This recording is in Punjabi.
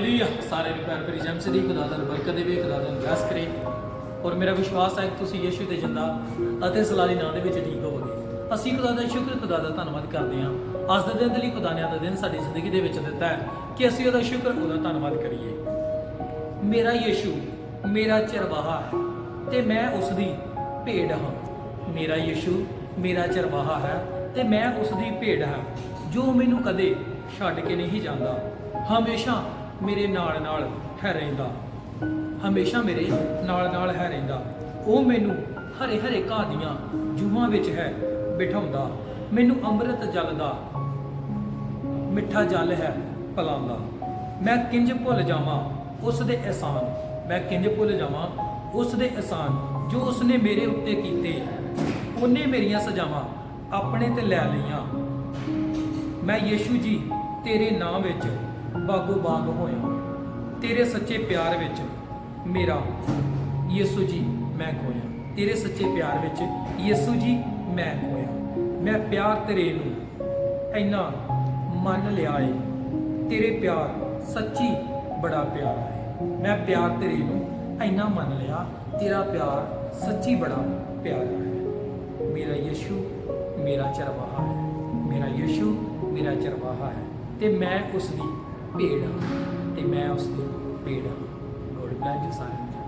ਲਈ ਸਾਰੇ ਨੂੰ ਪਿਆਰ ਭਰੀ ਜਮ ਸਦੀ ਖੁਦਾ ਦਾ ਬਰਕਤ ਦੇਵੇ ਖੁਦਾ ਦਾ ਨਿਵਾਸ ਕਰੇ। ਔਰ ਮੇਰਾ ਵਿਸ਼ਵਾਸ ਹੈ ਕਿ ਤੁਸੀਂ ਯਿਸੂ ਦੇ ਜਿੰਦਾ ਅਤੇ ਸਲਾਲੀ ਨਾਂ ਦੇ ਵਿੱਚ ਠੀਕ ਹੋਵੋਗੇ। ਅਸੀਂ ਖੁਦਾ ਦਾ ਸ਼ੁਕਰ, ਖੁਦਾ ਦਾ ਧੰਨਵਾਦ ਕਰਦੇ ਹਾਂ। ਅੱਜ ਦੇ ਦਿਨ ਦੇ ਲਈ ਖੁਦਾ ਨੇ ਦਾ ਦਿਨ ਸਾਡੀ ਜ਼ਿੰਦਗੀ ਦੇ ਵਿੱਚ ਦਿੱਤਾ ਹੈ ਕਿ ਅਸੀਂ ਉਹਦਾ ਸ਼ੁਕਰ, ਉਹਦਾ ਧੰਨਵਾਦ ਕਰੀਏ। ਮੇਰਾ ਯਿਸੂ, ਮੇਰਾ ਚਰਵਾਹਾ ਹੈ ਤੇ ਮੈਂ ਉਸ ਦੀ ਭੇਡ ਹਾਂ। ਮੇਰਾ ਯਿਸੂ, ਮੇਰਾ ਚਰਵਾਹਾ ਹੈ ਤੇ ਮੈਂ ਉਸ ਦੀ ਭੇਡ ਹਾਂ, ਜੋ ਮੈਨੂੰ ਕਦੇ ਛੱਡ ਕੇ ਨਹੀਂ ਜਾਂਦਾ। ਹਮੇਸ਼ਾ ਮੇਰੇ ਨਾਲ ਨਾਲ ਹੈ ਰਹਿੰਦਾ। ਹਮੇਸ਼ਾ ਮੇਰੇ ਨਾਲ ਨਾਲ ਹੈ ਰਹਿੰਦਾ। ਉਹ ਮੈਨੂੰ ਹਰੇ ਹਰੇ ਘਾਹ ਦੀਆਂ ਜੂਹਾਂ ਵਿੱਚ ਹੈ ਬਿਠਾਉਂਦਾ। ਮੈਨੂੰ ਅੰਮ੍ਰਿਤ ਜਲ ਦਾ ਮਿੱਠਾ ਜਲ ਹੈ ਪਲਾਉਂਦਾ। ਮੈਂ ਕਿੰਜ ਭੁੱਲ ਜਾਵਾਂ ਉਸ ਦੇ ਅਹਿਸਾਨ। ਮੈਂ ਕਿੰਜ ਭੁੱਲ ਜਾਵਾਂ ਉਸ ਦੇ ਅਹਿਸਾਨ ਜੋ ਉਸਨੇ ਮੇਰੇ ਉੱਤੇ ਕੀਤੇ। ਉਹਨੇ ਮੇਰੀਆਂ ਸਜ਼ਾਵਾਂ ਆਪਣੇ ਤੇ ਲੈ ਲਈਆਂ। ਮੈਂ ਯੀਸ਼ੂ ਜੀ ਤੇਰੇ ਨਾਮ ਵਿੱਚ ਬਾਗੋ ਬਾਗ ਹੋਇਆ ਤੇਰੇ ਸੱਚੇ ਪਿਆਰ ਵਿੱਚ ਮੇਰਾ ਯੀਸ਼ੂ ਜੀ ਮੈਂ ਖੋਇਆ। ਤੇਰੇ ਸੱਚੇ ਪਿਆਰ ਵਿੱਚ ਯੀਸ਼ੂ ਜੀ ਮੈਂ ਖੋਇਆ। ਮੈਂ ਪਿਆਰ ਤੇਰੇ ਨੂੰ ਇੰਨਾ ਮੰਨ ਲਿਆ ਏ। ਤੇਰੇ ਪਿਆਰ ਸੱਚੀ ਬੜਾ ਪਿਆਰਾ ਹੈ ਮੈਂ ਪਿਆਰ ਤੇਰੇ ਨੂੰ ਇੰਨਾ ਮੰਨ ਲਿਆ, ਤੇਰਾ ਪਿਆਰ ਸੱਚੀ ਬੜਾ ਪਿਆਰਾ ਹੈ ਮੇਰਾ ਯਿਸੂ, ਮੇਰਾ ਚਰਵਾਹਾ ਹੈ ਮੇਰਾ ਯਿਸੂ, ਮੇਰਾ ਚਰਵਾਹਾ ਹੈ ਤੇ ਮੈਂ ਉਸ ਦੀ ਭੇਡ ਹਾਂ ਤੇ ਮੈਂ ਉਸ ਦੀ ਭੇਡ ਹਾਂ ਗੋਡ ਬlesਸ ਸਾਰੇ